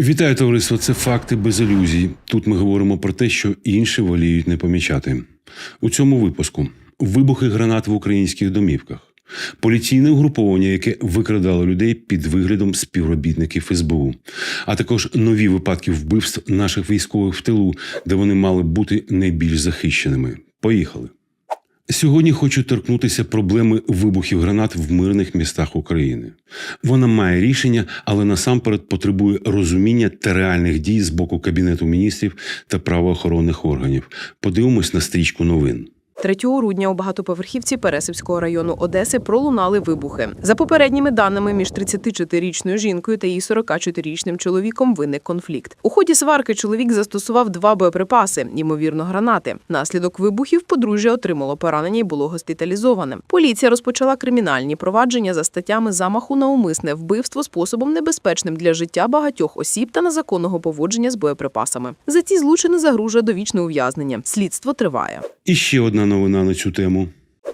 Вітаю товариство. Це факти без ілюзій. Тут ми говоримо про те, що інші воліють не помічати. У цьому випуску вибухи гранат в українських домівках, поліційне угруповання, яке викрадало людей під виглядом співробітників СБУ, а також нові випадки вбивств наших військових в тилу, де вони мали бути найбільш захищеними. Поїхали. Сьогодні хочу торкнутися проблеми вибухів гранат в мирних містах України. Вона має рішення, але насамперед потребує розуміння та реальних дій з боку Кабінету міністрів та правоохоронних органів. Подивимось на стрічку новин. 3 грудня у багатоповерхівці Пересипського району Одеси пролунали вибухи. За попередніми даними, між 34-річною жінкою та її 44-річним чоловіком виник конфлікт. У ході сварки чоловік застосував два боєприпаси, ймовірно, гранати. Наслідок вибухів подружжя отримало поранення і було госпіталізоване. Поліція розпочала кримінальні провадження за статтями замаху на умисне вбивство способом небезпечним для життя багатьох осіб та незаконного поводження з боєприпасами. За ці злочини загрожує довічне ув'язнення. Слідство триває. І ще одна новина на цю тему.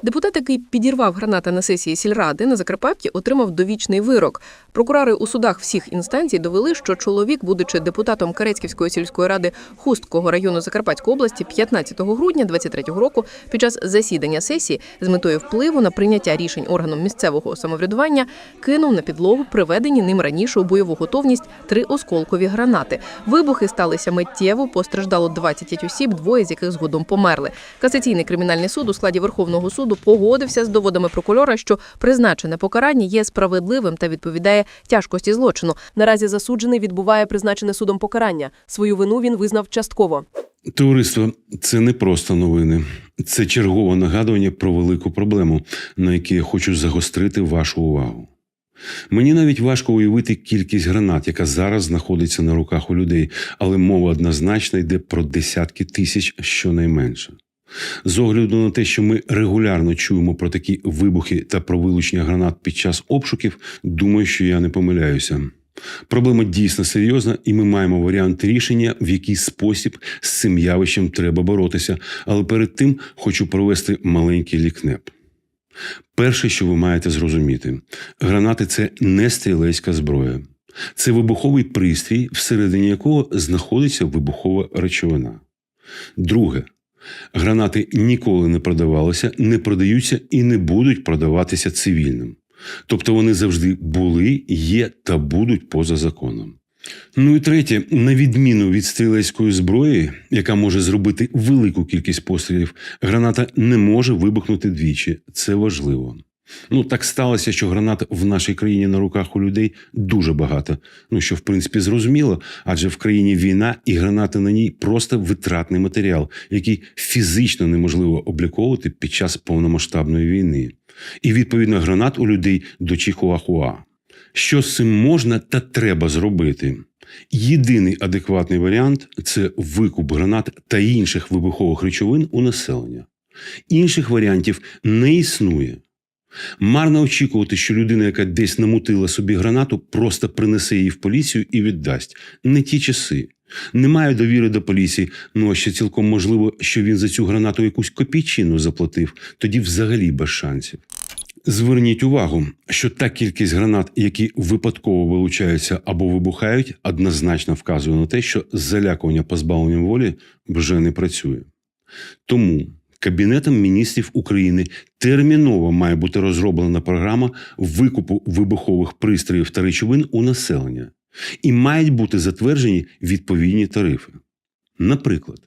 Депутат, який підірвав гранати на сесії сільради на Закарпатті, отримав довічний вирок. Прокурори у судах всіх інстанцій довели, що чоловік, будучи депутатом Карецьківської сільської ради Хусткого району Закарпатської області, 15 грудня 23-го року під час засідання сесії з метою впливу на прийняття рішень органом місцевого самоврядування кинув на підлогу приведені ним раніше у бойову готовність три осколкові гранати. Вибухи сталися миттєво. Постраждало 20 осіб, двоє з яких згодом померли. Касаційний кримінальний суд у складі Верховного суду погодився з доводами прокурора, що призначене покарання є справедливим та відповідає тяжкості злочину. Наразі засуджений відбуває призначене судом покарання. Свою вину він визнав частково. Товариство, це не просто новини, це чергове нагадування про велику проблему, на якій я хочу загострити вашу увагу. Мені навіть важко уявити кількість гранат, яка зараз знаходиться на руках у людей, але мова однозначно йде про десятки тисяч щонайменше. З огляду на те, що ми регулярно чуємо про такі вибухи та про вилучення гранат під час обшуків, думаю, що я не помиляюся. Проблема дійсно серйозна, і ми маємо варіанти рішення, в який спосіб з цим явищем треба боротися. Але перед тим хочу провести маленький лікнеп. Перше, що ви маєте зрозуміти, гранати це не стрілецька зброя. Це вибуховий пристрій, всередині якого знаходиться вибухова речовина. Друге, гранати ніколи не продавалися, не продаються і не будуть продаватися цивільним. Тобто вони завжди були, є та будуть поза законом. Ну і третє, на відміну від стрілецької зброї, яка може зробити велику кількість пострілів, граната не може вибухнути двічі. Це важливо. Ну, так сталося, що гранат в нашій країні на руках у людей дуже багато. Ну, що в принципі зрозуміло, адже в країні війна і гранати на ній просто витратний матеріал, який фізично неможливо обліковувати під час повномасштабної війни. І відповідно гранат у людей до Чихуахуа. Що з цим можна та треба зробити? Єдиний адекватний варіант це викуп гранат та інших вибухових речовин у населення. Інших варіантів не існує. Марно очікувати, що людина, яка десь намутила собі гранату, просто принесе її в поліцію і віддасть. Не ті часи. Немає довіри до поліції, ну а ще цілком можливо, що він за цю гранату якусь копійчину заплатив, тоді взагалі без шансів. Зверніть увагу, що та кількість гранат, які випадково вилучаються або вибухають, однозначно вказує на те, що залякування позбавленням волі вже не працює. Тому Кабінетом міністрів України терміново має бути розроблена програма викупу вибухових пристроїв та речовин у населення, і мають бути затверджені відповідні тарифи. Наприклад,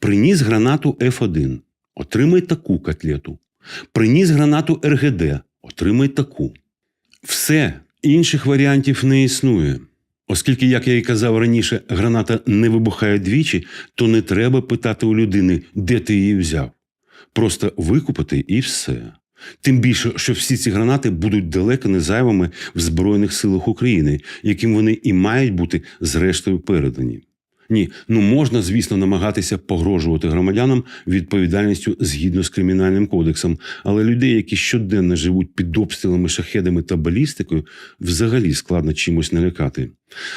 приніс гранату F1, отримай таку котлету. Приніс гранату РГД, отримай таку. Все, інших варіантів не існує. Оскільки, як я і казав раніше, граната не вибухає двічі, то не треба питати у людини, де ти її взяв. Просто викупити і все. Тим більше, що всі ці гранати будуть далеко не зайвими в Збройних силах України, яким вони і мають бути зрештою передані. Ні, ну можна, звісно, намагатися погрожувати громадянам відповідальністю згідно з кримінальним кодексом, але людей, які щоденно живуть під обстрілами, шахедами та балістикою, взагалі складно чимось налякати.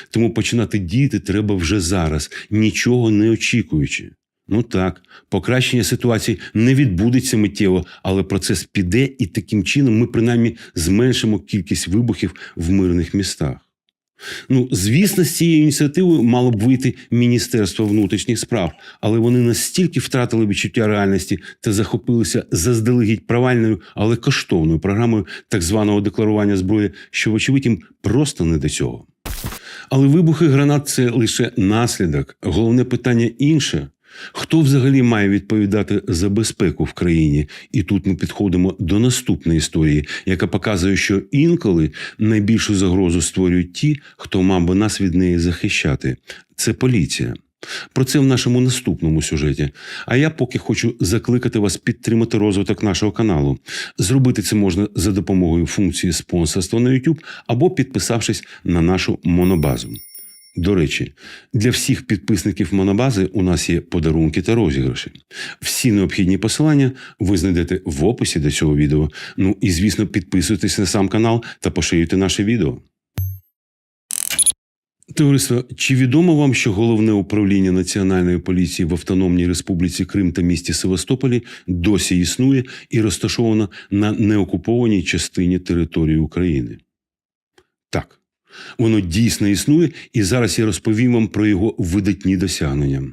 Тому починати діяти треба вже зараз, нічого не очікуючи. Ну так, покращення ситуації не відбудеться миттєво, але процес піде, і таким чином ми принаймні зменшимо кількість вибухів в мирних містах. Ну, звісно, з цією ініціативою мало б вийти Міністерство внутрішніх справ, але вони настільки втратили відчуття реальності та захопилися заздалегідь провальною, але коштовною програмою так званого декларування зброї, що, вочевидь, їм просто не до цього. Але вибухи гранат це лише наслідок. Головне питання інше. Хто взагалі має відповідати за безпеку в країні? І тут ми підходимо до наступної історії, яка показує, що інколи найбільшу загрозу створюють ті, хто мав би нас від неї захищати. Це поліція. Про це в нашому наступному сюжеті. А я поки хочу закликати вас підтримати розвиток нашого каналу. Зробити це можна за допомогою функції спонсорства на YouTube або підписавшись на нашу монобазу. До речі, для всіх підписників монобази у нас є подарунки та розіграші. Всі необхідні посилання ви знайдете в описі до цього відео. Ну і звісно, підписуйтесь на сам канал та поширюйте наше відео. Товариство, чи відомо вам, що головне управління Національної поліції в Автономній Республіці Крим та місті Севастополі досі існує і розташовано на неокупованій частині території України? Так, воно дійсно існує, і зараз я розповім вам про його видатні досягнення.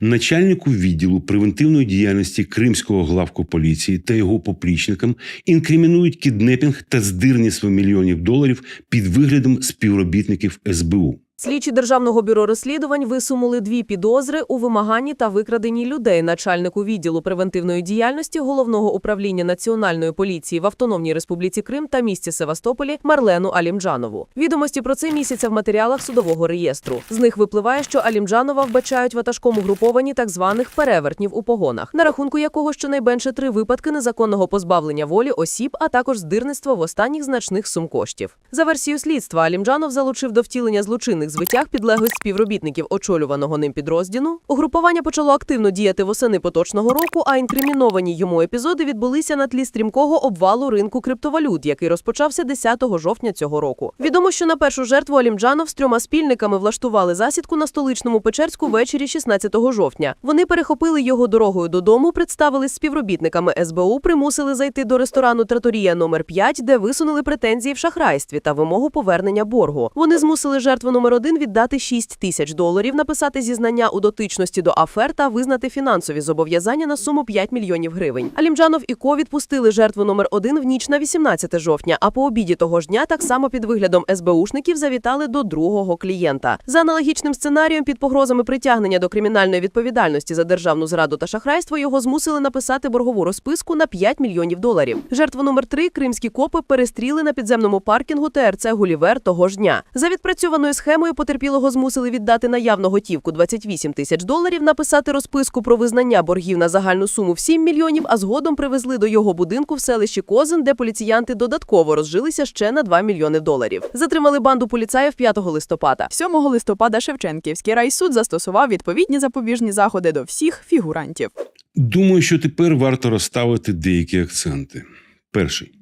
Начальнику відділу превентивної діяльності Кримського главку поліції та його поплічникам інкримінують кіднепінг та здирництво мільйонів доларів під виглядом співробітників СБУ. Слідчі Державного бюро розслідувань висунули дві підозри у вимаганні та викраденні людей начальнику відділу превентивної діяльності головного управління Національної поліції в Автономній Республіці Крим та місті Севастополі Марлену Алімджанову. Відомості про це місяця в матеріалах судового реєстру. З них випливає, що Алімджанова вбачають ватажкому груповані так званих перевертнів у погонах, на рахунку якого щонайменше три випадки незаконного позбавлення волі осіб, а також здирництва в останніх значних сум коштів. За версією слідства, Алімджанов залучив до втілення злочинних звитяг підлеглих співробітників очолюваного ним підрозділу. Угрупування почало активно діяти восени поточного року, а інкриміновані йому епізоди відбулися на тлі стрімкого обвалу ринку криптовалют, який розпочався 10 жовтня цього року. Відомо, що на першу жертву Алімджанов з трьома спільниками влаштували засідку на столичному Печерську ввечері 16 жовтня. Вони перехопили його дорогою додому, представились співробітниками СБУ, примусили зайти до ресторану Траторія номер 5 де висунули претензії в шахрайстві та вимогу повернення боргу. Вони змусили жертву номер один віддати 6 тисяч доларів, написати зізнання у дотичності до афер та визнати фінансові зобов'язання на суму 5 мільйонів гривень. Алімджанов і Ко відпустили жертву номер один в ніч на 18 жовтня. А по обіді того ж дня так само під виглядом СБУшників завітали до другого клієнта. За аналогічним сценарієм під погрозами притягнення до кримінальної відповідальності за державну зраду та шахрайство його змусили написати боргову розписку на 5 мільйонів доларів. Жертву номер три кримські копи перестріли на підземному паркінгу ТРЦ Гулівер того ж дня. За відпрацьованою схемою потерпілого змусили віддати наявну готівку 28 тисяч доларів, написати розписку про визнання боргів на загальну суму в 7 мільйонів, а згодом привезли до його будинку в селищі Козин, де поліціянти додатково розжилися ще на 2 мільйони доларів. Затримали банду поліцаїв 5 листопада. 7 листопада Шевченківський райсуд застосував відповідні запобіжні заходи до всіх фігурантів. Думаю, що тепер варто розставити деякі акценти. Перший.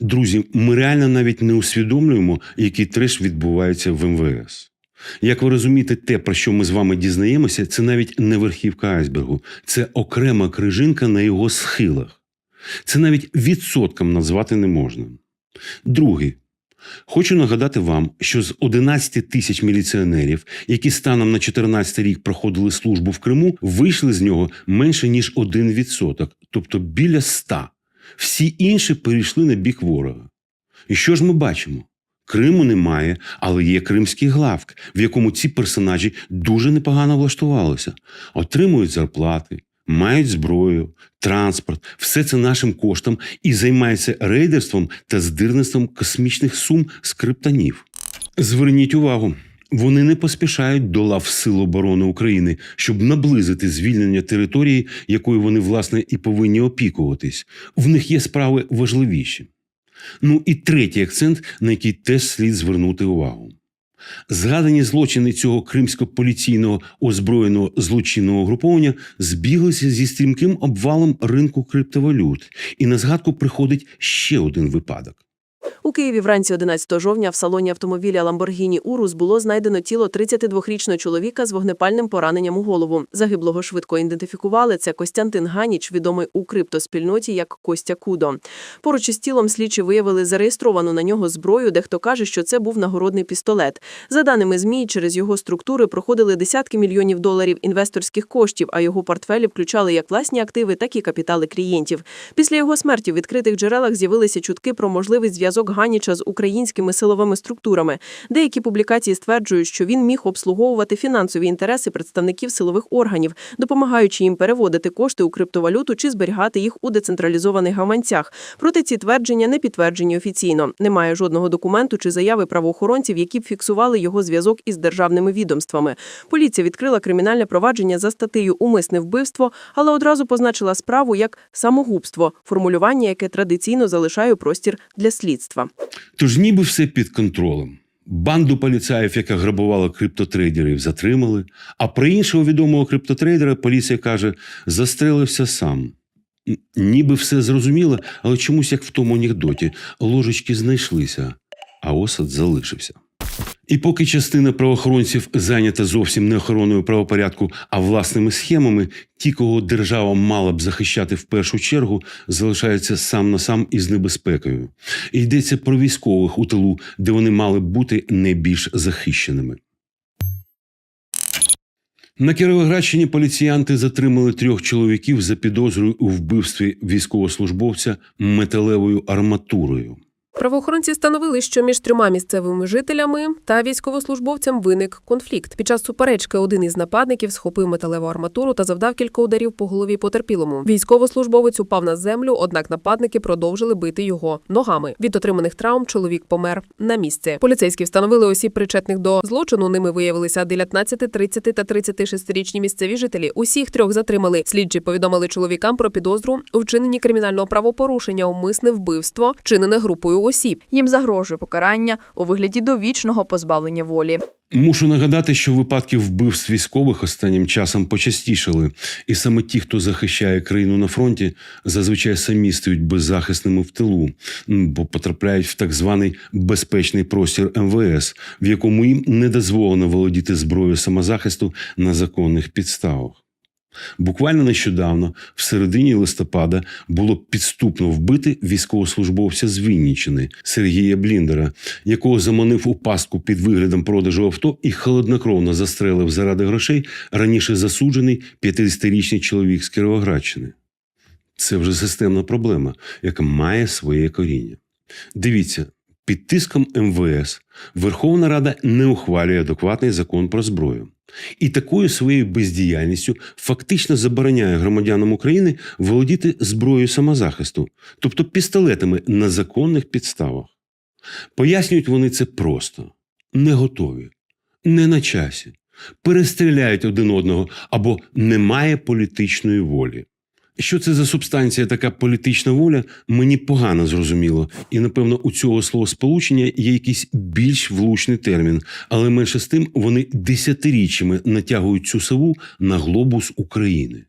Друзі, ми реально навіть не усвідомлюємо, який треш відбувається в МВС. Як ви розумієте, те, про що ми з вами дізнаємося, це навіть не верхівка айсбергу, це окрема крижинка на його схилах. Це навіть відсотком назвати не можна. Другий. Хочу нагадати вам, що з 11 тисяч міліціонерів, які станом на 14 рік проходили службу в Криму, вийшли з нього менше ніж 1%, тобто біля 100. Всі інші перейшли на бік ворога. І що ж ми бачимо? Криму немає, але є кримський главк, в якому ці персонажі дуже непогано влаштувалися, отримують зарплати, мають зброю, транспорт, все це нашим коштом і займаються рейдерством та здирництвом космічних сум з криптонів. Зверніть увагу. Вони не поспішають до лав Сил оборони України, щоб наблизити звільнення території, якою вони власне і повинні опікуватись. В них є справи важливіші. Ну і третій акцент, на який теж слід звернути увагу. Згадані злочини цього кримсько-поліційного озброєного злочинного груповання збіглися зі стрімким обвалом ринку криптовалют, і на згадку приходить ще один випадок. У Києві вранці 11 жовтня в салоні автомобіля Lamborghini Urus було знайдено тіло 32-річного чоловіка з вогнепальним пораненням у голову. Загиблого швидко ідентифікували. Це Костянтин Ганіч, відомий у криптоспільноті як Костя Кудо. Поруч із тілом слідчі виявили зареєстровану на нього зброю. Дехто каже, що це був нагородний пістолет. За даними ЗМІ, через його структури проходили десятки мільйонів доларів інвесторських коштів, а його портфелі включали як власні активи, так і капітали клієнтів. Після його смерті в відкритих джерелах з'явилися чутки про можливий зв'язок Ганіча з українськими силовими структурами. Деякі публікації стверджують, що він міг обслуговувати фінансові інтереси представників силових органів, допомагаючи їм переводити кошти у криптовалюту чи зберігати їх у децентралізованих гаманцях. Проте ці твердження не підтверджені офіційно. Немає жодного документу чи заяви правоохоронців, які б фіксували його зв'язок із державними відомствами. Поліція відкрила кримінальне провадження за статтею Умисне вбивство, але одразу позначила справу як самогубство, формулювання, яке традиційно залишає простір для слідства. Тож ніби все під контролем. Банду поліцаїв, яка грабувала криптотрейдерів, затримали. А про іншого відомого криптотрейдера поліція каже, застрелився сам. Ніби все зрозуміло, але чомусь як в тому анекдоті, ложечки знайшлися, а осад залишився. І поки частина правоохоронців зайнята зовсім не охороною правопорядку, а власними схемами, ті, кого держава мала б захищати в першу чергу, залишаються сам на сам із небезпекою. І йдеться про військових у тилу, де вони мали б бути найбільш захищеними. На Кіровоградщині поліціянти затримали трьох чоловіків за підозрою у вбивстві військовослужбовця металевою арматурою. Правоохоронці встановили, що між трьома місцевими жителями та військовослужбовцям виник конфлікт. Під час суперечки один із нападників схопив металеву арматуру та завдав кілька ударів по голові потерпілому. Військовослужбовець упав на землю, однак нападники продовжили бити його ногами. Від отриманих травм чоловік помер на місці. Поліцейські встановили осіб причетних до злочину. Ними виявилися 19, 30 та 36-річні місцеві жителі. Усіх трьох затримали. Слідчі повідомили чоловікам про підозру у вчиненні кримінального правопорушення, умисне вбивство, чинене групою осіб. Їм загрожує покарання у вигляді довічного позбавлення волі. Мушу нагадати, що випадки вбивств військових останнім часом почастішали, і саме ті, хто захищає країну на фронті, зазвичай самі стають беззахисними в тилу, бо потрапляють в так званий безпечний простір МВС, в якому їм не дозволено володіти зброєю самозахисту на законних підставах. Буквально нещодавно, в середині листопада, було підступно вбити військовослужбовця з Вінніччини Сергія Бліндера, якого заманив у пастку під виглядом продажу авто і холоднокровно застрелив заради грошей раніше засуджений 50-річний чоловік з Кіровоградщини. Це вже системна проблема, яка має своє коріння. Дивіться, під тиском МВС Верховна Рада не ухвалює адекватний закон про зброю. І такою своєю бездіяльністю фактично забороняє громадянам України володіти зброєю самозахисту, тобто пістолетами на законних підставах. Пояснюють вони це просто: не готові, не на часі, перестріляють один одного або немає політичної волі. Що це за субстанція, така політична воля, мені погано зрозуміло, і напевно у цього словосполучення є якийсь більш влучний термін, але менше з тим вони десятиріччями натягують цю сову на глобус України.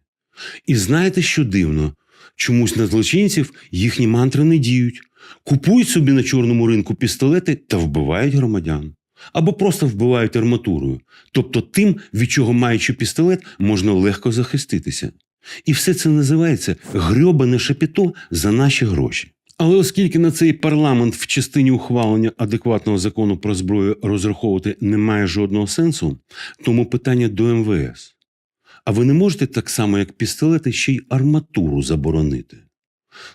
І знаєте, що дивно? Чомусь на злочинців їхні мантри не діють, купують собі на чорному ринку пістолети та вбивають громадян. Або просто вбивають арматурою, тобто тим, від чого маючи пістолет, можна легко захиститися. І все це називається грьобане шепіто за наші гроші. Але оскільки на цей парламент в частині ухвалення адекватного закону про зброю розраховувати немає жодного сенсу, тому питання до МВС. А ви не можете так само, як пістолети, ще й арматуру заборонити?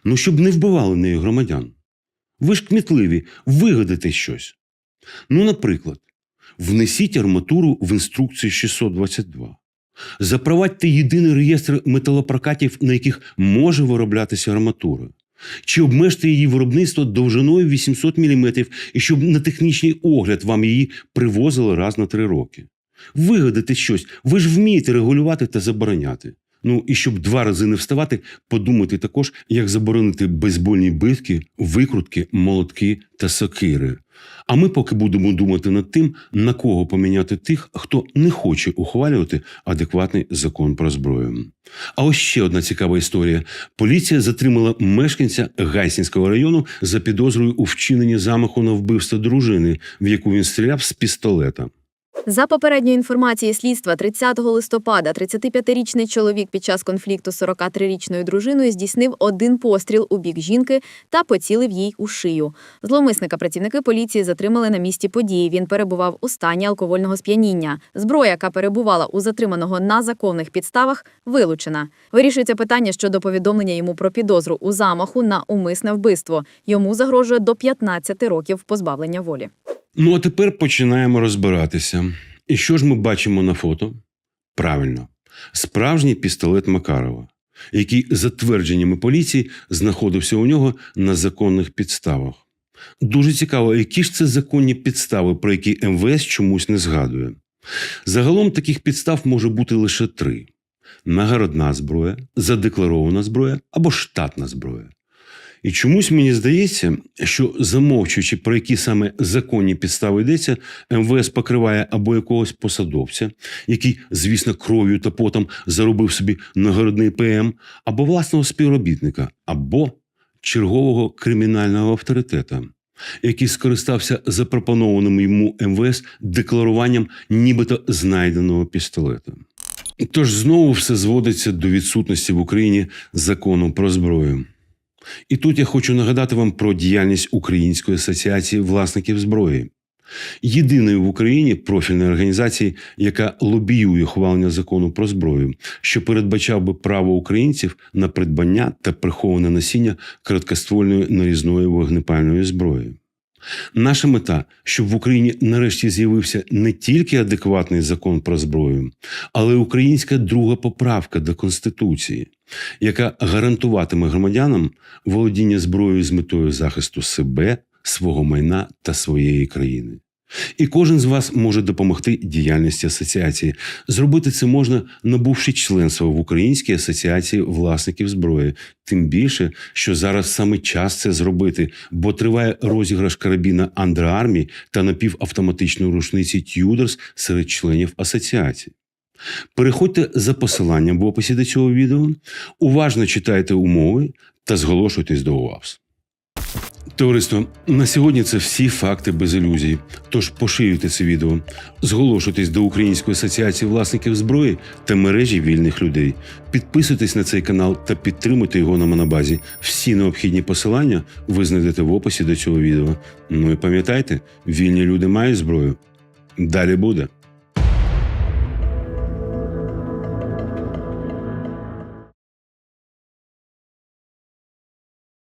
Ну, щоб не вбивали нею громадян. Ви ж кмітливі, вигадайте щось. Ну, наприклад, внесіть арматуру в інструкцію 622. Запровадьте єдиний реєстр металопрокатів, на яких може вироблятися арматура. Чи обмежте її виробництво довжиною 800 мм, і щоб на технічний огляд вам її привозили раз на три роки. Вигадайте щось, ви ж вмієте регулювати та забороняти. Ну і щоб два рази не вставати, подумати також, як заборонити бейсбольні битки, викрутки, молотки та сокири. А ми поки будемо думати над тим, на кого поміняти тих, хто не хоче ухвалювати адекватний закон про зброю. А ось ще одна цікава історія: поліція затримала мешканця Гайсінського району за підозрою у вчиненні замаху на вбивство дружини, в яку він стріляв з пістолета. За попередньою інформацією слідства, 30 листопада 35-річний чоловік під час конфлікту з 43-річною дружиною здійснив один постріл у бік жінки та поцілив їй у шию. Зловмисника працівники поліції затримали на місці події. Він перебував у стані алкогольного сп'яніння. Зброя, яка перебувала у затриманого на законних підставах, вилучена. Вирішується питання щодо повідомлення йому про підозру у замаху на умисне вбивство. Йому загрожує до 15 років позбавлення волі. Ну а тепер починаємо розбиратися. І що ж ми бачимо на фото? Правильно, справжній пістолет Макарова, який, за твердженнями поліції, знаходився у нього на законних підставах. Дуже цікаво, які ж це законні підстави, про які МВС чомусь не згадує. Загалом таких підстав може бути лише три: нагородна зброя, задекларована зброя або штатна зброя. І чомусь мені здається, що замовчуючи про які саме законні підстави йдеться, МВС покриває або якогось посадовця, який, звісно, кров'ю та потом заробив собі нагородний ПМ, або власного співробітника, або чергового кримінального авторитета, який скористався запропонованим йому МВС декларуванням нібито знайденого пістолета. Тож знову все зводиться до відсутності в Україні закону про зброю. І тут я хочу нагадати вам про діяльність Української асоціації власників зброї. Єдиної в Україні профільної організації, яка лобіює хвалення закону про зброю, що передбачав би право українців на придбання та приховане носіння короткоствольної нарізної вогнепальної зброї. Наша мета, щоб в Україні нарешті з'явився не тільки адекватний закон про зброю, але й українська друга поправка до Конституції, яка гарантуватиме громадянам володіння зброєю з метою захисту себе, свого майна та своєї країни. І кожен з вас може допомогти діяльності асоціації. Зробити це можна, набувши членство в Українській асоціації власників зброї. Тим більше, що зараз саме час це зробити, бо триває розіграш карабіна Андре Армі та напівавтоматичної рушниці Тюдерс серед членів асоціації. Переходьте за посиланням в описі до цього відео, уважно читайте умови та зголошуйтесь до УАВС. Товариство, на сьогодні це всі факти без ілюзій. Тож поширюйте це відео, зголошуйтесь до Української асоціації власників зброї та мережі вільних людей. Підписуйтесь на цей канал та підтримуйте його на монобазі. Всі необхідні посилання ви знайдете в описі до цього відео. Ну і пам'ятайте, вільні люди мають зброю. Далі буде.